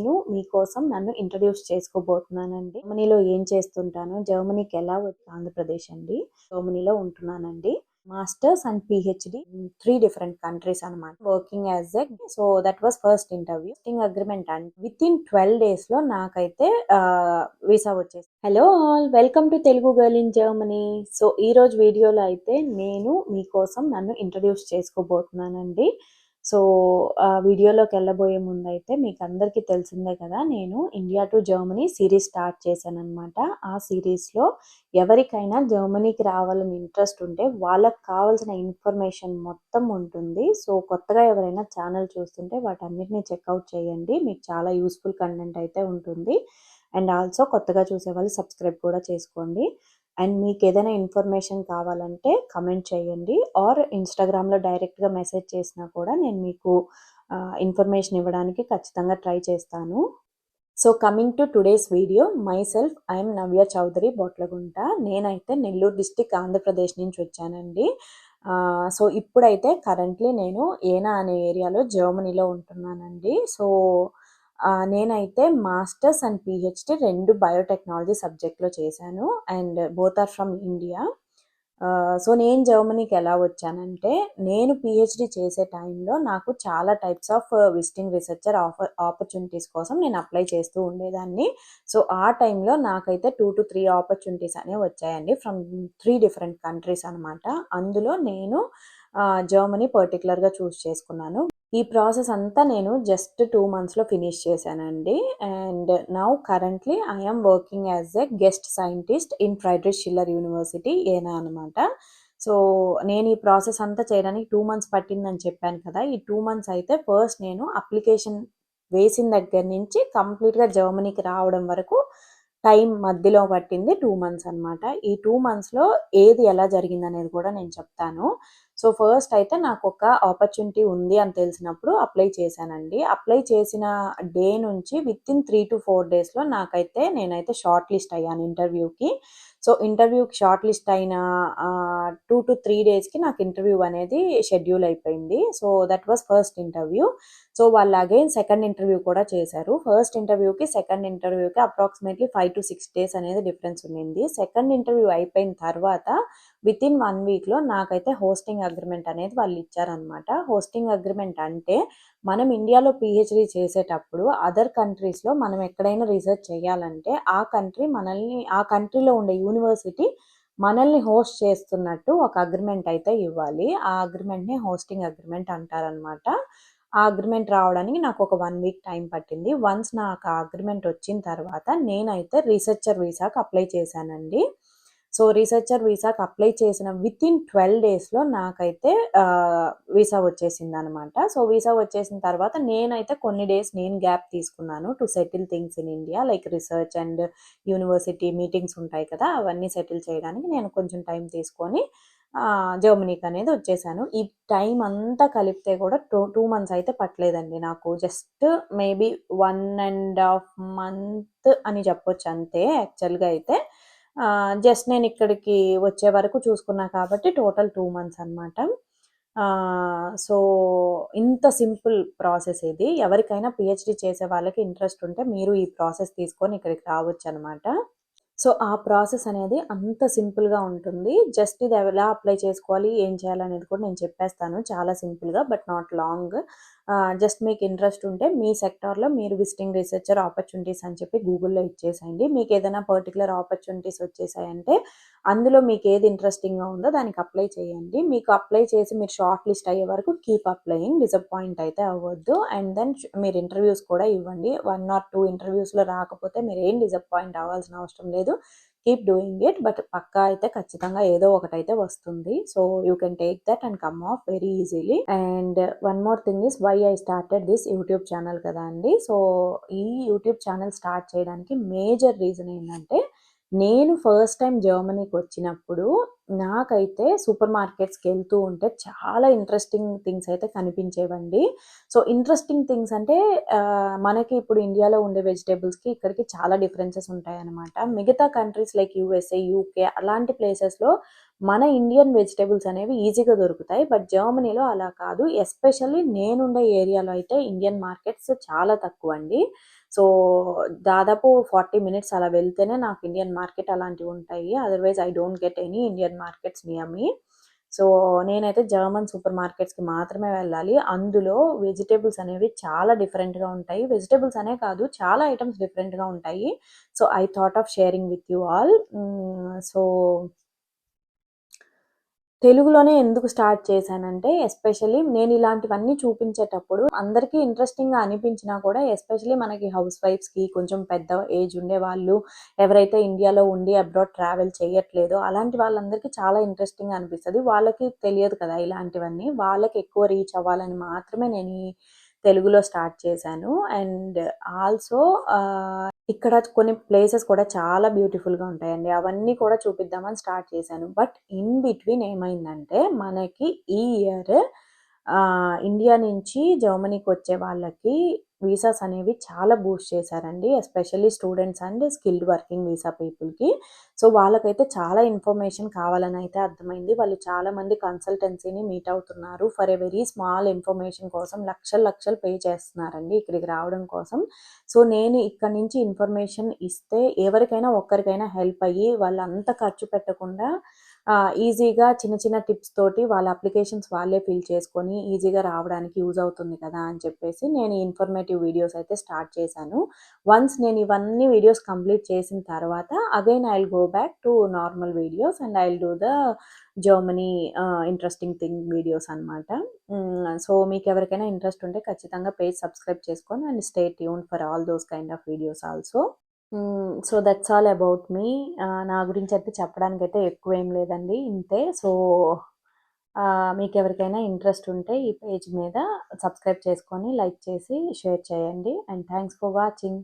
నేను మీకోసం నన్ను ఇంట్రడ్యూస్ చేసుకోబోతున్నానండి. జర్మనీలో ఏం చేస్తుంటాను జర్మనీకి ఎలా ఆంధ్రప్రదేశ్ అండి జర్మనీలో ఉంటున్నానండి. Masters and PhD three different countries అనమాట working as a so that was first interview thing agreement and within twelve డేస్లో నాకైతే వీసా వచ్చేసి hello all welcome to Telugu girl in Germany so ఈ రోజు వీడియోలో అయితే నేను మీకోసం నన్ను ఇంట్రడ్యూస్ చేసుకోబోతున్నానండి. సో ఆ వీడియోలోకి వెళ్ళబోయే ముందు అయితే మీకు అందరికీ తెలిసిందే కదా నేను India to Germany series start చేశాను అనమాట ఆ సిరీస్లో ఎవరికైనా జర్మనీకి రావాలని ఇంట్రెస్ట్ ఉంటే వాళ్ళకి కావాల్సిన ఇన్ఫర్మేషన్ మొత్తం ఉంటుంది. సో కొత్తగా ఎవరైనా ఛానల్ చూస్తుంటే వాటన్నిటిని చెక్అవుట్ చేయండి. మీకు చాలా యూస్ఫుల్ కంటెంట్ అయితే ఉంటుంది. అండ్ ఆల్సో కొత్తగా చూసే వాళ్ళు సబ్స్క్రైబ్ కూడా చేసుకోండి. అండ్ మీకు ఏదైనా ఇన్ఫర్మేషన్ కావాలంటే కమెంట్ చేయండి. ఆర్ ఇన్స్టాగ్రామ్లో డైరెక్ట్గా మెసేజ్ చేసినా కూడా నేను మీకు ఇన్ఫర్మేషన్ ఇవ్వడానికి ఖచ్చితంగా ట్రై చేస్తాను. So coming to today's video myself I'm Navya Chowdary Botlagunta నేనైతే నెల్లూరు డిస్టిక్ ఆంధ్రప్రదేశ్ నుంచి వచ్చానండి. సో ఇప్పుడైతే కరెంట్లీ నేను ఏనా అనే ఏరియాలో జర్మనీలో ఉంటున్నానండి. సో నేనైతే మాస్టర్స్ అండ్ పిహెచ్డి రెండు బయోటెక్నాలజీ సబ్జెక్ట్లో చేశాను. And both are from India. So నేను జర్మనీకి ఎలా వచ్చానంటే నేను పిహెచ్డి చేసే టైంలో నాకు చాలా types of visiting researcher offer opportunities కోసం నేను అప్లై చేస్తూ ఉండేదాన్ని. సో ఆ టైంలో నాకైతే టూ టు త్రీ ఆపర్చునిటీస్ అనేవి వచ్చాయండి ఫ్రమ్ త్రీ డిఫరెంట్ కంట్రీస్ అనమాట అందులో నేను జర్మనీ పర్టికులర్గా చూస్ చేసుకున్నాను. ఈ ప్రాసెస్ అంతా నేను జస్ట్ టూ మంత్స్లో ఫినిష్ చేశానండి. And now currently I'm working as a guest scientist in Friedrich Schiller University Jena అనమాట సో నేను ఈ ప్రాసెస్ అంతా చేయడానికి టూ మంత్స్ పట్టిందని చెప్పాను కదా ఈ టూ మంత్స్ అయితే ఫస్ట్ నేను అప్లికేషన్ వేసిన దగ్గర నుంచి కంప్లీట్గా జర్మనీకి రావడం వరకు టైం మధ్యలో పట్టింది టూ మంత్స్ అనమాట ఈ టూ మంత్స్లో ఏది ఎలా జరిగింది అనేది కూడా నేను చెప్తాను. సో ఫస్ట్ అయితే నాకు ఒక ఆపర్చునిటీ ఉంది అని తెలిసినప్పుడు అప్లై చేశానండి. అప్లై చేసిన డే నుంచి within three to four డేస్లో నాకైతే నేనైతే షార్ట్ లిస్ట్ అయ్యాను ఇంటర్వ్యూకి సో ఇంటర్వ్యూకి షార్ట్ లిస్ట్ అయిన టూ టు త్రీ డేస్కి నాకు ఇంటర్వ్యూ అనేది షెడ్యూల్ అయిపోయింది. So that was first interview. So వాళ్ళు అగైన్ సెకండ్ ఇంటర్వ్యూ కూడా చేశారు. ఫస్ట్ ఇంటర్వ్యూకి సెకండ్ ఇంటర్వ్యూకి approximately five to six days అనేది డిఫరెన్స్ ఉండింది. సెకండ్ ఇంటర్వ్యూ అయిపోయిన తర్వాత విత్ ఇన్ వన్ వీక్లో నాకైతే హోస్టింగ్ అగ్రిమెంట్ అనేది వాళ్ళు ఇచ్చారనమాట హోస్టింగ్ అగ్రిమెంట్ అంటే మనం ఇండియాలో పిహెచ్డి చేసేటప్పుడు అదర్ కంట్రీస్లో మనం ఎక్కడైనా రీసెర్చ్ చేయాలంటే ఆ కంట్రీ మనల్ని ఆ కంట్రీలో ఉండే యూనివర్సిటీ మనల్ని హోస్ట్ చేస్తున్నట్టు ఒక అగ్రిమెంట్ అయితే ఇవ్వాలి. ఆ అగ్రిమెంట్ని హోస్టింగ్ అగ్రిమెంట్ అంటారనమాట ఆ అగ్రిమెంట్ రావడానికి నాకు ఒక వన్ వీక్ టైం పట్టింది. వన్స్ నాకు ఆ అగ్రిమెంట్ వచ్చిన తర్వాత నేనైతే రీసెర్చర్ వీసాకి అప్లై చేశానండి. సో రీసెర్చర్ వీసాకి అప్లై చేసిన విత్ ఇన్ ట్వెల్వ్ డేస్లో నాకైతే వీసా వచ్చేసింది అనమాట సో వీసా వచ్చేసిన తర్వాత నేనైతే కొన్ని డేస్ నేను గ్యాప్ తీసుకున్నాను to settle things in India. Like research and university meetings ఉంటాయి కదా అవన్నీ సెటిల్ చేయడానికి నేను కొంచెం టైం తీసుకొని జర్మనీకి అనేది వచ్చేసాను. ఈ టైం అంతా కలిపితే కూడా టూ టూ మంత్స్ అయితే పట్టలేదండి నాకు. Just maybe one and half month అని చెప్పొచ్చు అంతే యాక్చువల్గా అయితే. జస్ట్ నేను ఇక్కడికి వచ్చే వరకు చూసుకున్నా కాబట్టి టోటల్ టూ మంత్స్ అనమాట సో ఇంత సింపుల్ ప్రాసెస్ ఇది. ఎవరికైనా పిహెచ్డి చేసే వాళ్ళకి ఇంట్రెస్ట్ ఉంటే మీరు ఈ ప్రాసెస్ తీసుకొని ఇక్కడికి రావచ్చు అనమాట సో ఆ ప్రాసెస్ అనేది అంత సింపుల్గా ఉంటుంది. జస్ట్ ఇది ఎలా అప్లై చేసుకోవాలి ఏం చేయాలనేది కూడా నేను చెప్పేస్తాను. చాలా సింపుల్గా బట్ నాట్ లాంగ్. జస్ట్ మీకు ఇంట్రెస్ట్ ఉంటే మీ సెక్టార్లో మీరు విజిటింగ్ రీసెర్చర్ ఆపర్చునిటీస్ అని చెప్పి గూగుల్లో ఇచ్చేసేయండి. మీకు ఏదైనా పర్టికులర్ ఆపర్చునిటీస్ వచ్చేసాయంటే అందులో మీకు ఏది ఇంట్రెస్టింగ్గా ఉందో దానికి అప్లై చేయండి. మీకు అప్లై చేసి మీరు షార్ట్ లిస్ట్ అయ్యే వరకు కీప్ అప్లయింగ్. డిసప్పాయింట్ అయితే అవ్వద్దు. అండ్ దెన్ మీరు ఇంటర్వ్యూస్ కూడా ఇవ్వండి. వన్ ఆర్ టూ ఇంటర్వ్యూస్లో రాకపోతే మీరు ఏం డిసప్పాయింట్ అవ్వాల్సిన అవసరం లేదు. కీప్ డూయింగ్ ఇట్ బట్ పక్కా అయితే ఖచ్చితంగా ఏదో ఒకటైతే వస్తుంది. So you can take that and come off very easily and one more thing is why I started this YouTube channel కదా అండి. సో ఈ యూట్యూబ్ ఛానల్ స్టార్ట్ చేయడానికి మేజర్ రీజన్ ఏంటంటే నేను ఫస్ట్ టైం జర్మనీకి వచ్చినప్పుడు నాకైతే సూపర్ మార్కెట్స్కి వెళ్తూ ఉంటే చాలా ఇంట్రెస్టింగ్ థింగ్స్ అయితే కనిపించేవండి. సో ఇంట్రెస్టింగ్ థింగ్స్ అంటే మనకి ఇప్పుడు ఇండియాలో ఉండే వెజిటేబుల్స్కి ఇక్కడికి చాలా డిఫరెన్సెస్ ఉంటాయన్నమాట. మిగతా కంట్రీస్ లైక్ యూఎస్ఏ యూకే అలాంటి ప్లేసెస్లో మన ఇండియన్ వెజిటేబుల్స్ అనేవి ఈజీగా దొరుకుతాయి. బట్ జర్మనీలో అలా కాదు. ఎస్పెషల్లీ నేనుండే ఏరియాలో అయితే ఇండియన్ మార్కెట్స్ చాలా తక్కువ అండి సో దాదాపు ఫార్టీ మినిట్స్ అలా వెళ్తేనే నాకు ఇండియన్ మార్కెట్ అలాంటివి ఉంటాయి. Otherwise I don't get any Indian markets near me. So నేనైతే జర్మన్ సూపర్ మార్కెట్స్కి మాత్రమే వెళ్ళాలి. అందులో వెజిటేబుల్స్ అనేవి చాలా డిఫరెంట్గా ఉంటాయి. వెజిటేబుల్స్ అనే కాదు చాలా ఐటమ్స్ డిఫరెంట్గా ఉంటాయి. So I thought of sharing with you all. So తెలుగులోనే ఎందుకు స్టార్ట్ చేశానంటే ఎస్పెషల్లీ నేను ఇలాంటివన్నీ చూపించేటప్పుడు అందరికీ ఇంట్రెస్టింగ్గా అనిపించినా కూడా ఎస్పెషల్లీ మనకి హౌస్ వైఫ్స్కి కొంచెం పెద్ద ఏజ్ ఉండే వాళ్ళు ఎవరైతే ఇండియాలో ఉండి అబ్రాడ్ ట్రావెల్ చేయట్లేదో అలాంటి వాళ్ళందరికీ చాలా ఇంట్రెస్టింగ్ అనిపిస్తుంది. వాళ్ళకి తెలియదు కదా ఇలాంటివన్నీ. వాళ్ళకి ఎక్కువ రీచ్ అవ్వాలని మాత్రమే నేను ఈ తెలుగులో స్టార్ట్ చేశాను. అండ్ ఆల్సో ఇక్కడ కొన్ని ప్లేసెస్ కూడా చాలా బ్యూటిఫుల్గా ఉంటాయండి. అవన్నీ కూడా చూపిద్దామని స్టార్ట్ చేశాను. బట్ ఇన్ బిట్వీన్ ఏమైందంటే మనకి ఈ ఇయర్ ఇండియా నుంచి జర్మనీకి వచ్చే వాళ్ళకి వీసాస్ అనేవి చాలా బూస్ట్ చేశారండి especially students and skilled working visa పీపుల్కి. సో వాళ్ళకైతే చాలా ఇన్ఫర్మేషన్ కావాలని అయితే అర్థమైంది. వాళ్ళు చాలామంది కన్సల్టెన్సీని మీట్ అవుతున్నారు. For a very small information కోసం లక్షలు లక్షలు పే చేస్తున్నారండి ఇక్కడికి రావడం కోసం. సో నేను ఇక్కడ నుంచి ఇన్ఫర్మేషన్ ఇస్తే ఎవరికైనా ఒక్కరికైనా హెల్ప్ అయ్యి వాళ్ళంతా ఖర్చు పెట్టకుండా ఈజీగా చిన్న చిన్న టిప్స్ తోటి వాళ్ళ అప్లికేషన్స్ వాళ్ళే ఫిల్ చేసుకొని ఈజీగా రావడానికి యూజ్ అవుతుంది కదా అని చెప్పేసి నేను ఇన్ఫర్మేటివ్ వీడియోస్ అయితే స్టార్ట్ చేశాను. వన్స్ నేను ఇవన్నీ వీడియోస్ కంప్లీట్ చేసిన తర్వాత again I go back to normal videos and I do the Germany interesting thing videos అనమాట సో మీకు ఎవరికైనా ఇంట్రెస్ట్ ఉంటే ఖచ్చితంగా పేజ్ సబ్స్క్రైబ్ చేసుకొని and stay tune for all those kind of videos also so that's all about me నా గురించి అయితే చెప్పడానికి అయితే ఎక్కువ ఏం లేదండి. ఇంతే. సో మీకు ఎవరికైనా ఇంట్రెస్ట్ ఉంటే ఈ పేజ్ మీద సబ్స్క్రైబ్ చేసుకొని లైక్ చేసి షేర్ చేయండి. And thanks for watching